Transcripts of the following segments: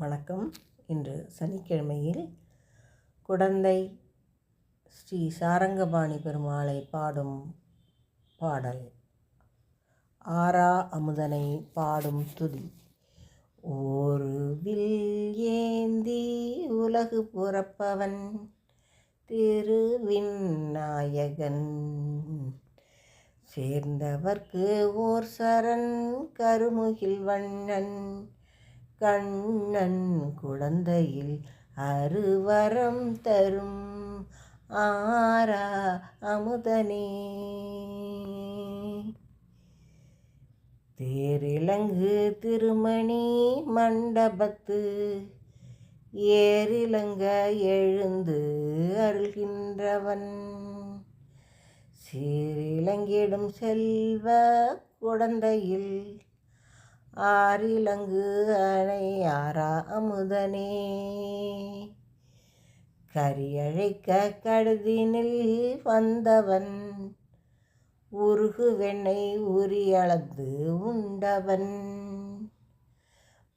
வணக்கம். இன்று சனிக்கிழமையில் குடந்தை ஸ்ரீ சாரங்கபாணி பெருமாளை பாடும் பாடல். ஆரா அமுதனை பாடும் துதி. ஒரு வில் ஏந்தி உலகு புறப்பவன் திருவிநாயகன். சேர்ந்தவர்க்கு ஓர் சரண் கருமுகில் வண்ணன். கண்ணன் குழந்தையில் அருவரம் தரும் ஆரா அமுதனே. தேரிலங்கு திருமணி மண்டபத்து ஏரிலங்க எழுந்து அருள்கின்றவன். சீரிலங்கிடும் செல்வ குழந்தையில் ஆறிலங்கு அணை ஆறா அமுதனே. கரியழைக்க கடுதினில் வந்தவன் உருகு வெண்ணை உரியளந்து உண்டவன்.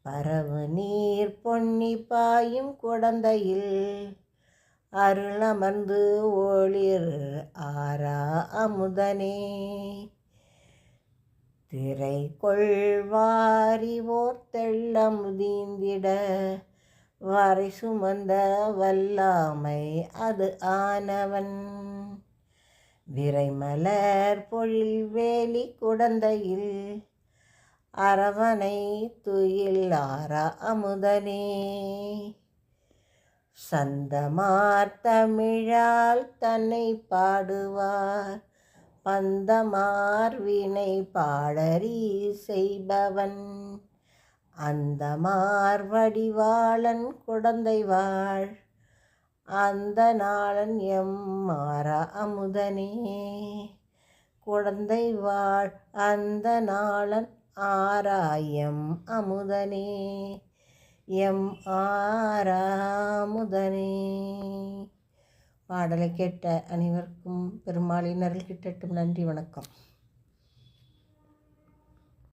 பரவு நீர் பொன்னி பாயும் குடந்தையில் அருளமர்ந்து ஒளிர் ஆரா அமுதனே. திரை கொள்வாரி ஓர் தெள்ளமுதீந்திட வரை சுமந்த வல்லாமை அது ஆனவன். விரைமலர் பொழில் வேலி குடந்தையில் அரவணை துயில் அமுதனே. சந்தமார் தமிழால் தன்னை பாடுவார் பந்தமார் வினை பாடறி செய்பவன் அந்த மார்வடிவாளன் குடந்தை வாழ் அந்த நாளன் எம் மாற அமுதனே. குழந்தை வாழ் அந்த நாளன் ஆராயம் அமுதனே. எம் ஆராமுதனே பாடலை கேட்ட அனைவருக்கும் பெருமாளின் அருள் கிட்டட்டும் நன்றி வணக்கம்.